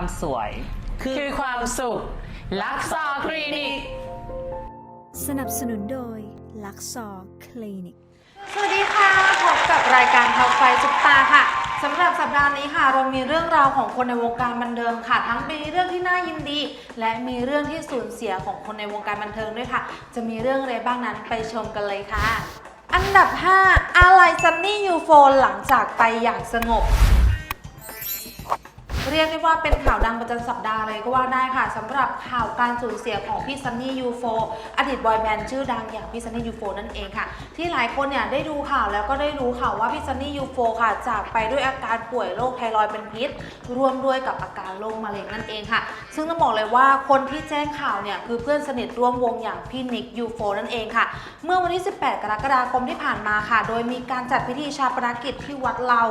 ความสวย คือความสุข ลักซอคลินิก สนับสนุนโดยลักซอคลินิก สวัสดีค่ะ พบกับรายการท็อปไฟซุปตาค่ะสำหรับสัปดาห์นี้ค่ะ เรามีเรื่องราวของคนในวงการบันเทิงค่ะ ทั้งมีเรื่องที่น่ายินดี และมีเรื่องที่สูญเสียของคนในวงการบันเทิงด้วยค่ะ จะมีเรื่องอะไรบ้างนั้นไปชมกันเลยค่ะ อันดับ 5อะไรซันนี่ยูโฟนหลังจากไปอย่างสงบ เรียกได้ว่าเป็นข่าวดังประจำสัปดาห์เลยก็ว่าได้ค่ะสำหรับข่าวการสูญเสียของพี่ซันนี่ยูโฟอดีตบอยแบนด์ชื่อดังอย่างพี่ซันนี่ยูโฟนั่นเองค่ะ ที่หลายคนเนี่ยได้ดูข่าวแล้วก็ได้รู้ข่าวว่าพี่ซันนี่ยูโฟค่ะจากไปด้วยอาการป่วยโรคไทรอยด์เป็นพิษร่วมด้วยกับอาการโรคมะเร็งนั่นเองค่ะ ซึ่งต้องบอกเลยว่าคนที่แจ้งข่าวเนี่ยคือเพื่อนสนิทร่วมวงอย่างพี่นิกยูโฟนั่นเองค่ะ เมื่อวันที่ 18 กรกฎาคมที่ผ่านมาค่ะ โดยมีการจัดพิธีชาปนกิจที่วัดเรา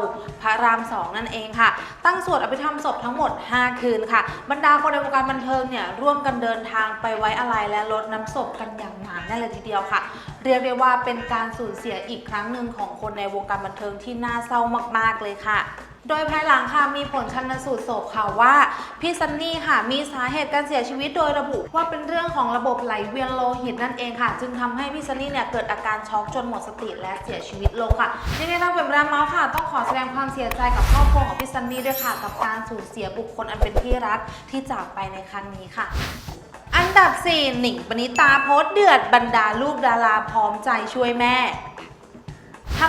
พระรามสองนั่นเองค่ะ ตั้งสวดอภิธรรมศพทั้งหมด 5 คืนค่ะ บรรดาคนในวงการบันเทิงเนี่ยร่วมกันเดินทางไปไว้อาลัยและลดน้ำศพกันอย่างหนาแน่นเลยทีเดียวค่ะ เรียกได้ว่าเป็นการสูญเสียอีกครั้งหนึ่งของคนในวงการบันเทิงที่น่าเศร้ามากๆเลยค่ะ โดยภายหลังค่ะมีผลชันสูตรศพค่ะว่าพี่ซันนี่ค่ะมีสาเหตุการเสียชีวิตโดยระบุ ว่าเป็นเรื่องของระบบไหลเวียนโลหิตนั่นเองค่ะ จึงทำให้พี่ซันนี่เนี่ยเกิดอาการช็อกจนหมดสติและเสียชีวิตลงค่ะยังไงทางเป็นรามเมาส์ค่ะ ต้องขอแสดงความเสียใจกับครอบครัวของพี่ซันนี่ด้วยค่ะ กับการสูญเสียบุคคลอันเป็นที่รักที่จากไปในครั้งนี้ค่ะอันดับ 4 หนิงปณิตาโพสเดือดบรรดาลูกดาราพร้อมใจช่วยแม่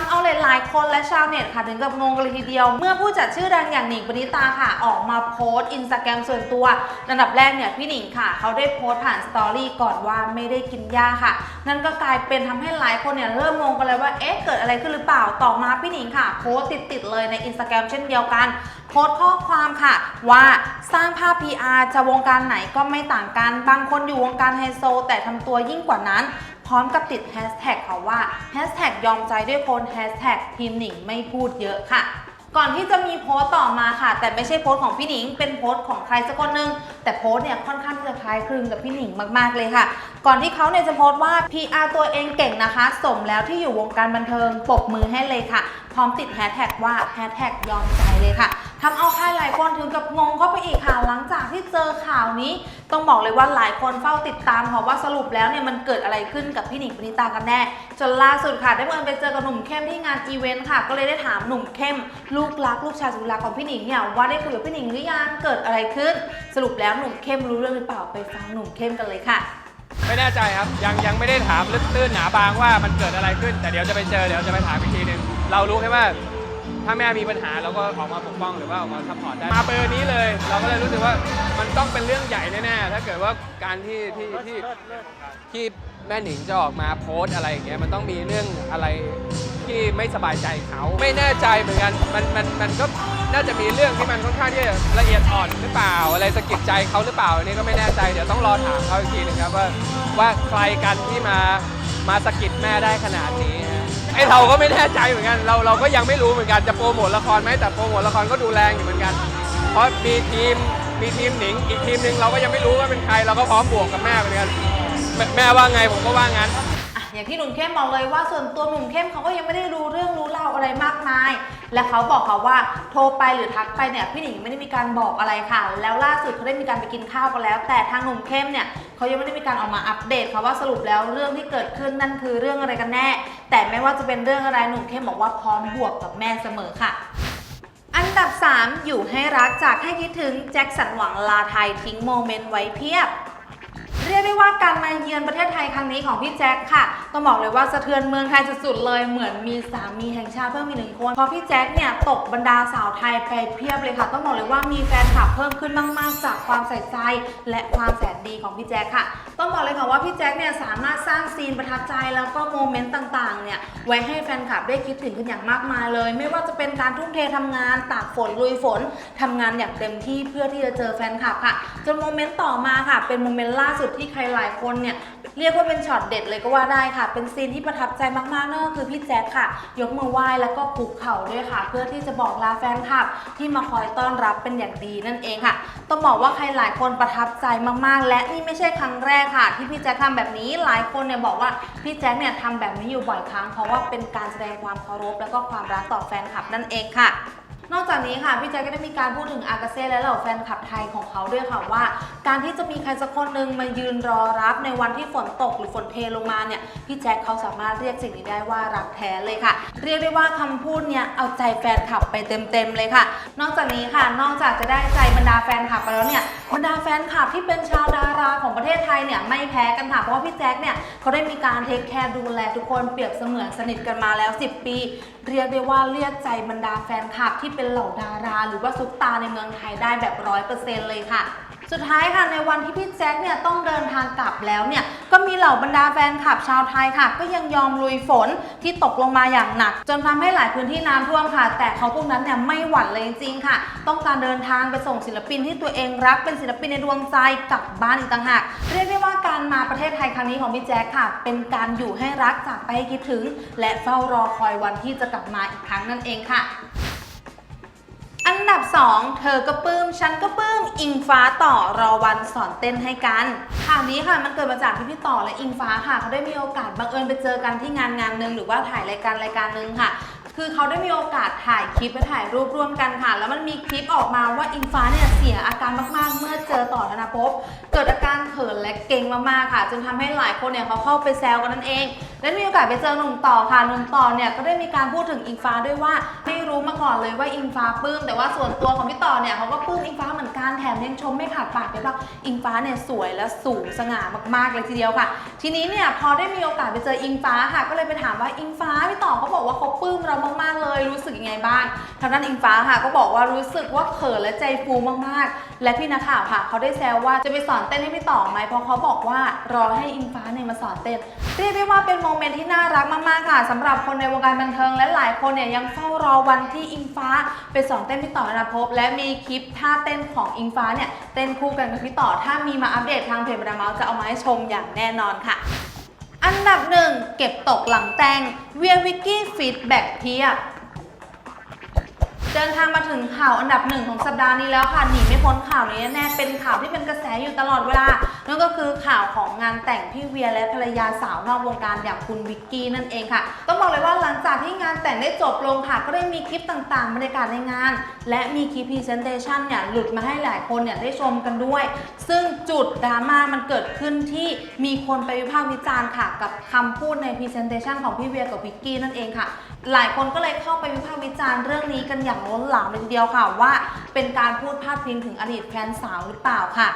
ำเอาหลายๆคนและชาวเน็ตค่ะ ถึงกับงงกันเลยทีเดียว เมื่อผู้จัดชื่อดังอย่างหนิงปณิตาค่ะ ออกมาโพสต์อินสตาแกรมส่วนตัวอันดับแรกเนี่ยพี่หนิงค่ะ เขาได้โพสต์ผ่านสตอรี่ก่อนว่าไม่ได้กินยาค่ะ นั่นก็กลายเป็นทำให้หลายคนเนี่ยเริ่มงงกันเลยว่าเอ๊ะเกิดอะไรขึ้นหรือเปล่าต่อมาพี่หนิงค่ะโพสต์ติดๆเลยในอินสตาแกรมเช่นเดียวกันโพสต์ข้อความค่ะ ว่าสร้างภาพ PR จะวงการไหนก็ไม่ต่างกัน บางคนอยู่วงการไฮโซ แต่ทำตัวยิ่งกว่านั้น ร้อมกับติดแฮชแท็กค่ะว่าแฮชแท็กยอมใจด้วยคนแฮชแท็กทีมหนิงไม่พูดเยอะค่ะ ก่อนที่จะมีโพสต์ต่อมาค่ะ แต่ไม่ใช่โพสต์ของพี่หนิง เป็นโพสต์ของใครสักคนหนึงแต่โพสต์เนี่ยค่อนข้างที่จะคล้ายคลึงกับพี่หนิงมากๆเลยค่ะ ก่อนที่เขาเนี่ยจะโพสต์ว่า PR ตัวเองเก่งนะคะ สมแล้วที่อยู่วงการบันเทิงปรบมือให้เลยค่ะ พร้อมติดแฮชแท็กว่าแฮชแท็กยอมใจเลยค่ะทำเอาใครหลายคนถึงกับงงเข้าไปอีกค่ะหลังจากที่เจอข่าวนี้ ต้องบอกเลยว่าหลายคนเฝ้าติดตามค่ะว่าสรุปแล้วเนี่ยมันเกิดอะไรขึ้นกับพี่หนิงปณิตากันแน่จนล่าสุดค่ะได้เมื่อไปเจอกับหนุ่มเข้มที่งานอีเวนต์ค่ะ ก็เลยได้ถามหนุ่มเข้ม ลูกรักลูกชายสุดรักของพี่หนิงเนี่ยว่าได้คุยกับพี่หนิงหรือยังเกิดอะไรขึ้น สรุปแล้วหนุ่มเข้มรู้เรื่องหรือเปล่าไปฟังหนุ่มเข้มกันเลยค่ะไม่แน่ใจครับ ยังยังไม่ได้ถามลึกตื้นหนาบางว่ามันเกิดอะไรขึ้น แต่เดี๋ยวจะไปเจอเดี๋ยวจะไปถามอีกทีหนึง เรารู้แค่ว่าถ้าแม่มีปัญหาเราก็ออกมาปกป้องหรือว่าออกมาซัพพอร์ตได้มาเบอร์นี้เลย เราก็เลยรู้สึกว่ามันต้องเป็นเรื่องใหญ่แน่ๆถ้าเกิดว่าการที่ที่ที่ที่แม่หนิงจะออกมาโพสต์อะไรอย่างเงี้ยมันต้องมีเรื่องอะไรที่ไม่สบายใจเขาไม่แน่ใจเหมือนกันมันมันมันก็น่าจะมีเรื่องที่มันค่อนข้างที่จะละเอียดอ่อนหรือเปล่า อะไรสะกิดใจเขาหรือเปล่าอันนี้ก็ไม่แน่ใจเดี๋ยวต้องรอถามเขาอีกทีหนึงครับว่าว่าใครกันที่มามาสะกิดแม่ได้ขนาดนี้ ไอเราก็ไม่แน่ใจเหมือนกัน เราเราก็ยังไม่รู้เหมือนกันจะโปรโมทละครไหมแต่โปรโมทละครก็ดูแรงอยู่เหมือนกัน เพราะมีทีมมีทีมหนิงอีกทีมหนึ่งเราก็ยังไม่รู้ว่าเป็นใครเราก็พร้อมบวกกับแม่เหมือนกันแม่ว่าไงผมก็ว่างั้น อย่างที่หนุ่มเข้มบอกเลยว่าส่วนตัวหนุ่มเข้มเขาก็ยังไม่ได้รู้เรื่องรู้เล่าอะไรมากมาย และเขาบอกเขาว่าโทรไปหรือทักไปเนี่ยพี่หนิงไม่ได้มีการบอกอะไรค่ะ แล้วล่าสุดเขาได้มีการไปกินข้าวกันแล้ว แต่ทางหนุ่มเข้มเนี่ยเขายังไม่ได้มีการออกมาอัปเดตค่ะว่าสรุปแล้วเรื่องที่เกิดขึ้นนั่นคือเรื่องอะไรกันแน่ แต่ไม่ว่าจะเป็นเรื่องอะไรหนุ่มเข้มบอกว่าพร้อมบวกกับแม่เสมอค่ะอันดับ 3 อยู่ให้รักจากให้คิดถึงแจ็คสันหวังลาไทยทิ้งโมเมนต์ไว้เพียบ ว่าการมาเยือนประเทศไทยครั้งนี้ของพี่แจ็คค่ะ ต้องบอกเลยว่าสะเทือนเมืองไทยสุดๆเลย เหมือนมีสามีแห่งชาติเพิ่มอีกหนึ่งคน เพราะพี่แจ็คเนี่ยตกบรรดาสาวไทยไปเพียบเลยค่ะ ต้องบอกเลยว่ามีแฟนคลับเพิ่มขึ้นมากๆ จากความใส่ใจและความแสนดีของพี่แจ็คค่ะ ต้องบอกเลยค่ะว่าพี่แจ็คเนี่ยสามารถสร้างซีนประทับใจแล้วก็โมเมนต์ต่างๆ เนี่ยไว้ให้แฟนคลับได้คิดถึงกันอย่างมากมายเลย ไม่ว่าจะเป็นการทุ่มเททำงานตากฝนลุยฝนทำงานอย่างเต็มที่เพื่อที่จะเจอแฟนคลับค่ะ จนโมเมนต์ต่อมาค่ะ เป็นโมเมนต์ล่าสุดที่ใครหลายคนเนี่ยเรียกว่าเป็นช็อตเด็ดเลยก็ว่าได้ค่ะ เป็นซีนที่ประทับใจมากๆนั่นก็คือพี่แจ๊คค่ะ ยกมือไหว้แล้วก็คุกเข่าด้วยค่ะ เพื่อที่จะบอกลาแฟนคลับ ที่มาคอยต้อนรับเป็นอย่างดีนั่นเองค่ะ ต้องบอกว่าใครหลายคนประทับใจมากๆ และนี่ไม่ใช่ครั้งแรกค่ะ ที่พี่แจ๊คทำแบบนี้หลายคนเนี่ยบอกว่าพี่แจ๊คเนี่ยทำแบบนี้อยู่บ่อยครั้งเพราะว่าเป็นการแสดงความเคารพแล้วก็ความรักต่อแฟนคลับนั่นเองค่ะ นอกจากนี้ค่ะพี่แจ๊คก็ได้มีการพูดถึงอากาเซ่และเหล่าแฟนคลับไทยของเขาด้วยค่ะว่า การที่จะมีใครสักคนหนึ่งมายืนรอรับในวันที่ฝนตกหรือฝนเทลงมาเนี่ยพี่แจ๊คเขาสามารถเรียกสิ่งนี้ได้ว่ารักแท้เลยค่ะ เรียกได้ว่าคำพูดเนี่ยเอาใจแฟนคลับไปเต็มๆเลยค่ะ นอกจากนี้ค่ะ นอกจากจะได้ใจบรรดาแฟนคลับไปแล้วเนี่ยบรรดาแฟนคลับที่เป็นชาวดา ราของประเทศไทยเนี่ยไม่แพ้กันค่ะเพราะว่าพี่แจ๊คเนี่ยเขาได้มีการเทคแคร์ดูแลทุกคนเปรียบเสมือนสนิทกันมาแล้ว 10 ปี เรียกได้ว่าเรียกใจบรรดาแฟนคลับที่เป็นเหล่าดารา หรือว่าซุปตาในเมืองไทยได้แบบร้อยเปอร์เซ็นต์เลยค่ะ สุดท้ายค่ะในวันที่พี่แจ็คเนี่ยต้องเดินทางกลับแล้วเนี่ยก็มีเหล่าบรรดาแฟนคลับชาวไทยค่ะ ก็ยังยอมลุยฝนที่ตกลงมาอย่างหนัก จนทำให้หลายพื้นที่น้ำท่วมค่ะ แต่เขาพวกนั้นเนี่ยไม่หวั่นเลยจริงๆค่ะ ต้องการเดินทางไปส่งศิลปินที่ตัวเองรักเป็นศิลปินในดวงใจกลับบ้านอีกต่างหากเรียกได้ว่าการมาประเทศไทยครั้งนี้ของพี่แจ็คค่ะ เป็นการอยู่ให้รักจากไปให้คิดถึง และเฝ้ารอคอยวันที่จะกลับมาอีกครั้งนั่นเองค่ะ อันดับ 2 เธอก็ปลื้ม ฉันก็ปลื้ม อิงฟ้าต่อรอวันสอนเต้นให้กัน ข่าวนี้ค่ะมันเกิดมาจากที่พี่ต่อและอิงฟ้าค่ะเขาได้มีโอกาสบังเอิญไปเจอกันที่งานงานหนึ่งหรือว่าถ่ายรายการรายการหนึ่งค่ะ คือเขาได้มีโอกาสถ่ายคลิปและถ่ายรูปร่วมกันค่ะ แล้วมันมีคลิปออกมาว่าอิงฟ้าเนี่ยเสียอาการมากๆ เมื่อเจอต่อธนภพเกิดอาการเขินและเก่งมากๆค่ะจนทำให้หลายคนเนี่ยเขาเข้าไปแซวกันนั่นเอง และมีโอกาสไปเจอหนุ่มต่อค่ะหนุ่มต่อเนี่ยก็ได้มีการพูดถึงอิงฟ้าด้วยว่าไม่รู้มาก่อนเลยว่าอิงฟ้าปลื้มแต่ว่าส่วนตัวของพี่ต่อเนี่ยเขาก็ปลื้มอิงฟ้าเหมือนกันแถมยังชมไม่ขาดปากเลยว่าอิงฟ้าเนี่ยสวยและสูงสง่ามากๆเลยทีเดียวค่ะ ทีนี้เนี่ยพอได้มีโอกาสไปเจออิงฟ้าค่ะ ก็เลยไปถามว่าอิงฟ้าพี่ต่อเขาบอกว่าเขาปลื้มเรามากๆเลยรู้สึกยังไงบ้างทางด้านอิงฟ้าค่ะ ก็บอกว่ารู้สึกว่าเขินและใจฟูมากๆ และพี่นักข่าวค่ะเขาได้แซวว่าจะไปสอนเต้นให้พี่ต่อไหมเพราะเขาบอกว่ารอให้อิงฟ้าเนี่ยมาสอนเต้นเรียกได้ว่าเป็นโมเมนต์ที่น่ารักมากๆค่ะสำหรับคนในวงการบันเทิงและหลายคนเนี่ยยังเฝ้ารอวันที่อิงฟ้าไปสอนเต้นพี่ต่อนะพบและมีคลิปท่าเต้นของอิงฟ้าเนี่ยเต้นคู่กันกับพี่ต่อ ถ้ามีมาอัปเดตทางเพจบรรดาเมาสจะเอามาให้ชมอย่างแน่นอนค่ะ อันดับหนึ่งเก็บตกหลังแต่งเวียวิกกี้ฟีดแบ็กเพียบเดินทางมาถึงข่าวอันดับหนึ่งของสัปดาห์นี้แล้วค่ะหนีไม่พ้นข่าวนี้แน่เป็นข่าวที่เป็นกระแสอยู่ตลอดเวลา นั่นก็คือข่าวของงานแต่งพี่เวียและภรรยาสาวนอกวงการอย่างคุณวิกกี้นั่นเองค่ะ ต้องบอกเลยว่าหลังจากที่งานแต่งได้จบลงค่ะ ก็ได้มีคลิปต่างๆบรรยากาศในงาน และมีคลิปพรีเซนเตชันเนี่ยหลุดมาให้หลายคนเนี่ยได้ชมกันด้วย ซึ่งจุดดราม่ามันเกิดขึ้นที่มีคนไปวิพากษ์วิจารณ์ค่ะ กับคำพูดในพรีเซนเตชันของพี่เวียกับวิกกี้นั่นเองค่ะ หลายคนก็เลยเข้าไปวิพากษ์วิจารณ์เรื่องนี้กันอย่างล้นหลามเลยทีเดียวค่ะว่า เป็นการพูดพาดพิงถึงอดีตแฟนสาวหรือเปล่าค่ะ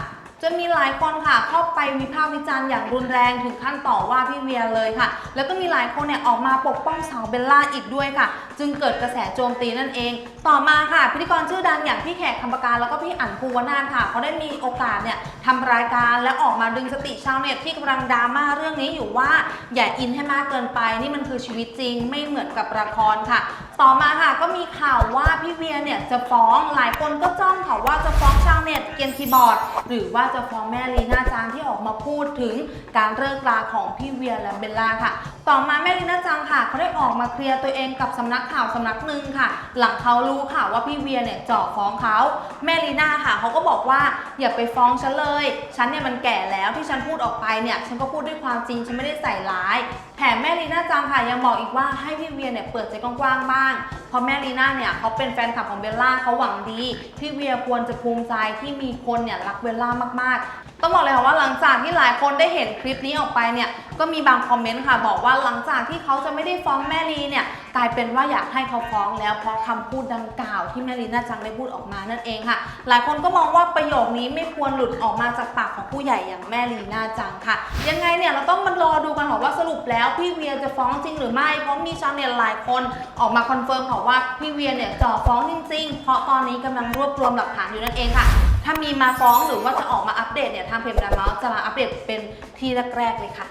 จนมีหลายคนค่ะเข้าไปวิพากษ์วิจารณ์อย่างรุนแรงถึงขั้นต่อว่าพี่เวียเลยค่ะ แล้วก็มีหลายคนเนี่ยออกมาปกป้องสาวเบลล่าอีกด้วยค่ะจึงเกิดกระแสโจมตีนั่นเอง ต่อมาค่ะ พิธีกรชื่อดังอย่างพี่แขกคำปาการแล้วก็พี่อั๋นภูวนาถค่ะเขาได้มีโอกาสเนี่ยทำรายการและออกมาดึงสติชาวเน็ตที่กำลังดราม่าเรื่องนี้อยู่ว่าอย่าอินให้มากเกินไปนี่มันคือชีวิตจริง ไม่เหมือนกับละครค่ะ ต่อมาค่ะก็มีข่าวว่าพี่เวียเนี่ยจะฟ้องหลายคนก็จ้องค่ะว่าจะฟ้องชาวเน็ตเกียนคีย์บอร์ด หรือว่าจะฟ้องแม่ลีน่าจังที่ออกมาพูดถึงการเลิกลาของพี่เวียและเบลล่าค่ะ ต่อมาแม่ลีน่าจังค่ะเขาได้ออกมาเคลียร์ตัวเองกับสำนักข่าวสำนักหนึ่งค่ะ หลังเขารู้ค่ะว่าพี่เวียเนี่ยเจ่อฟ้องเขาแม่ลีน่าค่ะเขาก็บอกว่าอย่าไปฟ้องฉันเลยฉันเนี่ยมันแก่แล้วที่ฉันพูดออกไปเนี่ยฉันก็พูดด้วยความจริงฉันไม่ได้ใส่ร้าย แถมแม่ลีน่าจังค่ะยังบอกอีกว่าให้พี่เวียเนี่ยเปิดใจกว้างๆบ้าง เพราะแม่ลีน่าเนี่ยเขาเป็นแฟนคลับของเบลล่าเขาหวังดี พี่เวียควรจะภูมิใจที่มีคนเนี่ยรักเบลล่ามาก ต้องบอกเลยค่ะว่าหลังจากที่หลายคนได้เห็นคลิปนี้ออกไปเนี่ยก็มีบางคอมเมนต์ค่ะ บอกว่าหลังจากที่เขาจะไม่ได้ฟ้องแม่ลีเนี่ยกลายเป็นว่าอยากให้เขาฟ้องแล้วเพราะคำพูดดังกล่าวที่แม่ลีน่าจังได้พูดออกมานั่นเองค่ะ หลายคนก็มองว่าประโยคนี้ไม่ควรหลุดออกมาจากปากของผู้ใหญ่อย่างแม่ลีน่าจังค่ะ ยังไงเนี่ยเราต้องมารอดูกันค่ะว่าสรุปแล้วพี่เวียจะฟ้องจริงหรือไม่เพราะมีชาวเน็ตหลายคนออกมาคอนเฟิร์มค่ะว่าพี่เวียเนี่ยจ่อฟ้องจริงๆ เพราะตอนนี้กำลังรวบรวมหลักฐานอยู่นั่นเองค่ะ ถ้ามีมาฟ้องหรือว่าจะออกมาอัปเดตเนี่ยทางเพจดามาจะมาอัปเดตเป็นที่แรกๆเลยค่ะ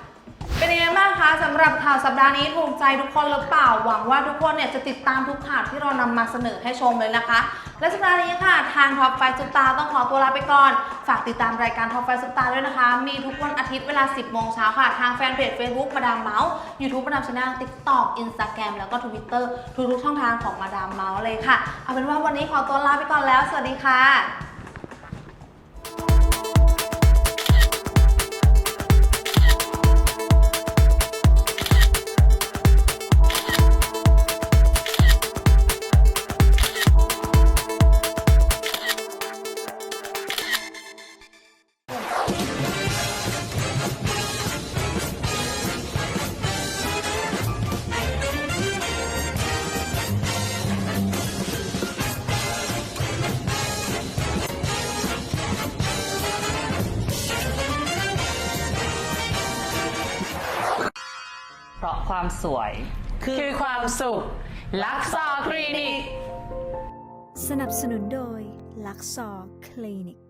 เป็นยังไงบ้างคะสำหรับข่าวสัปดาห์นี้ถูกใจทุกคนหรือเปล่า หวังว่าทุกคนเนี่ยจะติดตามทุกข่าวที่เรานำมาเสนอให้ชมเลยนะคะ และสัปดาห์นี้ค่ะทางท็อปไฟสุปตาต้องขอตัวลาไปก่อน ฝากติดตามรายการท็อปไฟสุปตาด้วยนะคะ มีทุกวันอาทิตย์เวลา 10 โมงเช้าค่ะ ทางแฟนเพจ Facebook มาดามเมาส์ YouTube มาดามชาแนล TikTok Instagram แล้วก็ Twitter ทุกๆช่องทางของมาดามเมาส์เลยค่ะ เอาเป็นว่าวันนี้ขอตัวลาไปก่อนแล้ว สวัสดีค่ะ ความสวย คือความสุข ลักซอคลินิก สนับสนุนโดยลักซอคลินิก